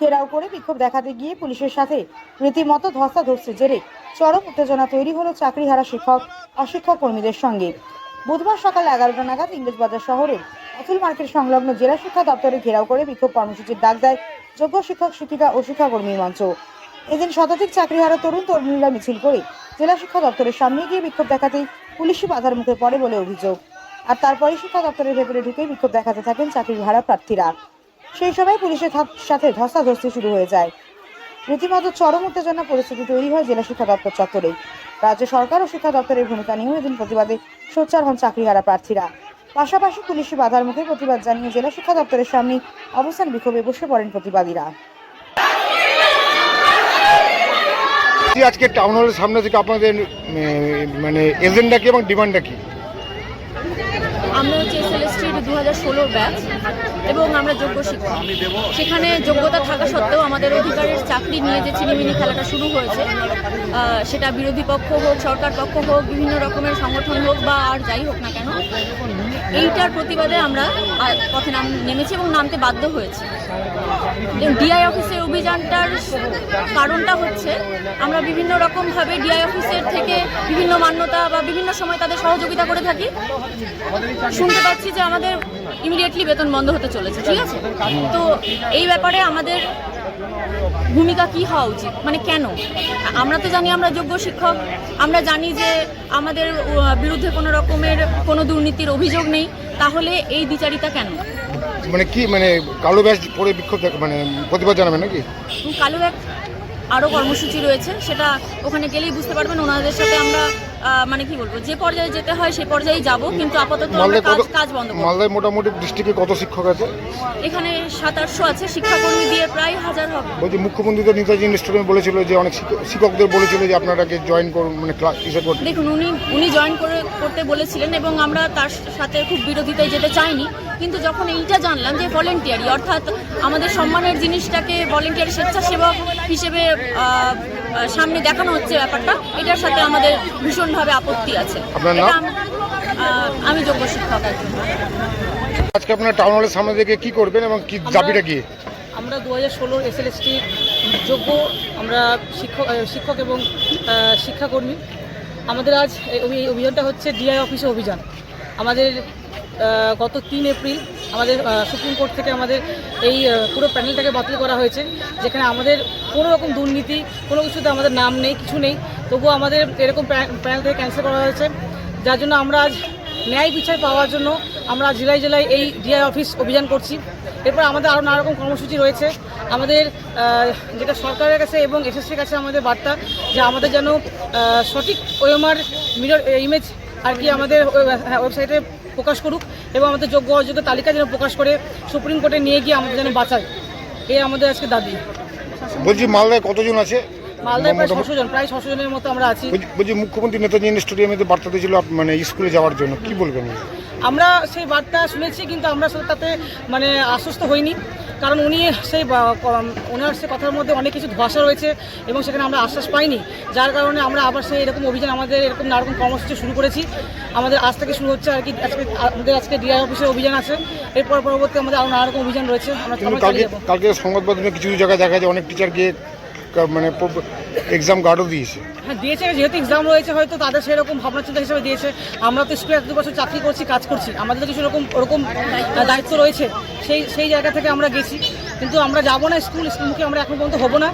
ঘেরাও করে বিক্ষোভ দেখাতে গিয়ে পুলিশের সাথে রীতিমতো ধস্তাধস্তি জেরে চরম উত্তেজনা তৈরি হলো চাকরিহারা শিক্ষক অশিক্ষক কর্মীদের সঙ্গে। বুধবার সকাল এগারোটা নাগাদ ইংরেজবাজার শহরের অতুল মার্কেট সংলগ্ন জেলা শিক্ষা দপ্তরে ঘেরাও করে বিক্ষোভ কর্মসূচির ডাক দেয় যোগ্য শিক্ষক, শিক্ষিকা ও শিক্ষাকর্মী মঞ্চ। এদিন শতাধিক চাকরিহারা তরুণ তরুণীরা মিছিল করে জেলা শিক্ষা দপ্তরের সামনে গিয়ে বিক্ষোভ দেখাতেই পুলিশি বাধার মুখে পড়ে বলে অভিযোগ। আর তারপরে শিক্ষা দপ্তরের ভেতরে ঢুকে বিক্ষোভ দেখাতে থাকেন চাকরির ভাড়া প্রার্থীরা। সেই সময় পুলিশের সাথে ধস্তাধস্তি শুরু হয়ে যায়। রীতিমতো চরম উত্তেজনা পরিস্থিতি তৈরি হয় জেলা শিক্ষা দপ্তর চত্বরে। রাজ্য সরকার ও শিক্ষা দপ্তরের ভূমিকা নিয়েও এদিন প্রতিবাদে সোচ্চার হন চাকরিহারা প্রার্থীরা। পাশাপাশি পুলিশি বাধার মুখে প্রতিবাদ জানিয়ে জেলা শিক্ষা দপ্তরের সামনে অবস্থান বিক্ষোভে বসে পড়েন প্রতিবাদীরা। আজকে টাউন হলের সামনে থেকে আপনাদের মানে এজেন্ডা কি এবং ডিমান্ডটা কি? আমরা হচ্ছে এসএলএসটির দু হাজার ষোলোর ব্যাচ এবং আমরা যোগ্য শিক্ষক। সেখানে যোগ্যতা থাকা সত্ত্বেও আমাদের অধিকারের চাকরি নিয়ে যে চিনিমিনি খেলাটা শুরু হয়েছে সেটা বিরোধী পক্ষ হোক, সরকার পক্ষ হোক, বিভিন্ন রকমের সংগঠন হোক বা আর যাই হোক না কেন এইটার প্রতিবাদে আমরা পথে নাম, নেমেছি এবং নামতে বাধ্য হয়েছি। ডিআই অফিসের অভিযানটার কারণটা হচ্ছে, আমরা বিভিন্ন রকমভাবে ডিআই অফিসের থেকে বিভিন্ন মান্যতা বা বিভিন্ন সময় তাদের সহযোগিতা করে থাকি। শুনতে পাচ্ছি যে আমাদের ইমিডিয়েটলি বেতন বন্ধ হতে চলেছে, ঠিক আছে? তো এই ব্যাপারে আমাদের ভূমিকা কি হওয়া উচিত? মানে কেন? আমরা তো জানি আমরা যোগ্য শিক্ষক। আমরা জানি যে আমাদের বিরুদ্ধে কোনো রকমের কোনো দুর্নীতির অভিযোগ নেই। তাহলে এই দ্বিচারিতা কেন? মানে কি মানে কালো ব্যাস পরে বিক্ষোভ মানে প্রতিবাদ জানাবেন নাকি? কালো এক আরও কর্মসূচি রয়েছে। সেটা ওখানে গেলেই বুঝতে পারবেন। ওনাদের সাথে আমরা মানে কি বলব যে পর্যায়ে যেতে হয় সেই পর্যায়ে যাব কিন্তু আপাতত আমরা কাজ কাজ বন্ধ করব। মালদায় মোটামুটি ডিস্ট্রিক্টে কত শিক্ষক আছে? এখানে সাত আটশো আছে শিক্ষাকর্মী দিয়ে প্রায় হাজার হবে। বলছি মুখ্যমন্ত্রী তো নেতাজি স্টেডিয়ামে বলেছিল যে অনেক শিক্ষক- শিক্ষকদের বলেছিল যে আপনারাকে জয়েন করুন মানে ক্লাস ইসে করতে। দেখুন উনি উনি জয়েন করে করতে বলেছিলেন এবং আমরা তার সাথে খুব বিরোধিতায় যেতে চাইনি কিন্তু যখন এইটা জানলাম যে ভলেন্টিয়ারি অর্থাৎ আমাদের সম্মানের জিনিসটাকে ভলেন্টিয়ারি স্বেচ্ছাসেবক হিসেবে সামনে দেখানো হচ্ছে ব্যাপারটা এটার সাথে আমাদের ভীষণভাবে আপত্তি আছে। আম- যোগ্য শিক্ষক। একজন আজকে আপনারা টাউন হলের সামনে থেকে কি করবেন এবং কি দাবিটা কি? আমরা দু হাজার ষোলোর এসএলএসটি যোগ্য আমরা শিক্ষক শিক্ষক এবং শিক্ষাকর্মী। আমাদের আজ এই এই অভিযানটা হচ্ছে ডিআই অফিসে অভিযান। আমাদের গত তিন এপ্রিল আমাদের সুপ্রিম কোর্ট থেকে আমাদের এই পুরো প্যানেলটাকে বাতিল করা হয়েছে যেখানে আমাদের কোনো রকম দুর্নীতি কোনো কিছুতে আমাদের নাম নেই কিছু নেই। তবুও আমাদের এরকম প্যা- প্যানেল থেকে ক্যান্সেল করা হয়েছে। যার জন্য আমরা আজ ন্যায় বিচার পাওয়ার জন্য আমরা জেলায় জেলায় এই ডিআই অফিস অভিযান করছি। এরপর আমাদের আরও নানা রকম কর্মসূচি রয়েছে। আমাদের যেটা সরকারের কাছে এবং এসএসসির কাছে আমাদের বার্তা যে আমাদের যেন সঠিক ওএমআর মিরর ইমেজ আর কি আমাদের হ্যাঁ, ওয়েবসাইটে প্রকাশ করুক এবং আমাদের যোগ্য অযোগ্য তালিকা যেন প্রকাশ করে সুপ্রিম কোর্টে নিয়ে গিয়ে আমাদের যেন বাঁচায়। এই আমাদের আজকে দাবি। বলছি মালদায় কতজন আছে? মালদায় প্রায় ছশো জন প্রায় ছশো জনের মতো আমরা আছি। বলছি- বলছি মুখ্যমন্ত্রী নেতাজি স্টেডিয়ামে তো বার্তা দিয়েছিল মানে স্কুলে যাওয়ার জন্য। কি বলবেন? আমরা সেই বার্তা শুনেছি কিন্তু আমরা তাতে মানে আশ্বস্ত হইনি। কারণ উনি সেই ওনার সে কথার মধ্যে অনেক কিছু ধোয়াশা রয়েছে এবং সেখানে আমরা আশ্বাস পাইনি। যার কারণে আমরা আবার সেই এরকম অভিযান আমাদের এরকম নানারকম কর্মসূচি শুরু করেছি। আমাদের আজ থেকে শুরু হচ্ছে আর কি আজকে আমাদের আজকে ডিআই অফিসের অভিযান আছে। এরপর পরবর্তী আমাদের আরও নানারকম অভিযান রয়েছে। আমরা কালকে সংবাদ মাধ্যমে কিছু জায়গায় দেখা যায় অনেক টিচার গিয়ে মানে এক্সাম গার্ডও দিয়েছে। হ্যাঁ দিয়েছে যেহেতু এক্সাম রয়েছে হয়তো তাদের সেরকম ভাবনা চিন্তা হিসেবে দিয়েছে। আমরা তো স্কুলে এক দু বছর চাকরি করছি কাজ করছি। আমাদের তো কিছু রকম ওরকম দায়িত্ব রয়েছে। সেই সেই জায়গা থেকে আমরা গেছি। কিন্তু আমরা যাব না স্কুল স্কুলকে আমরা এখন পর্যন্ত হব না।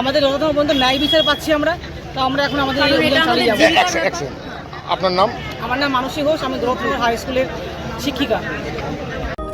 আমাদের যতক্ষণ পর্যন্ত ন্যায় বিচার পাচ্ছি আমরা তো আমরা এখন আমাদের। আপনার নাম? আমার নাম মানসী ঘোষ আমি দৌলতপুর হাই স্কুলের শিক্ষিকা।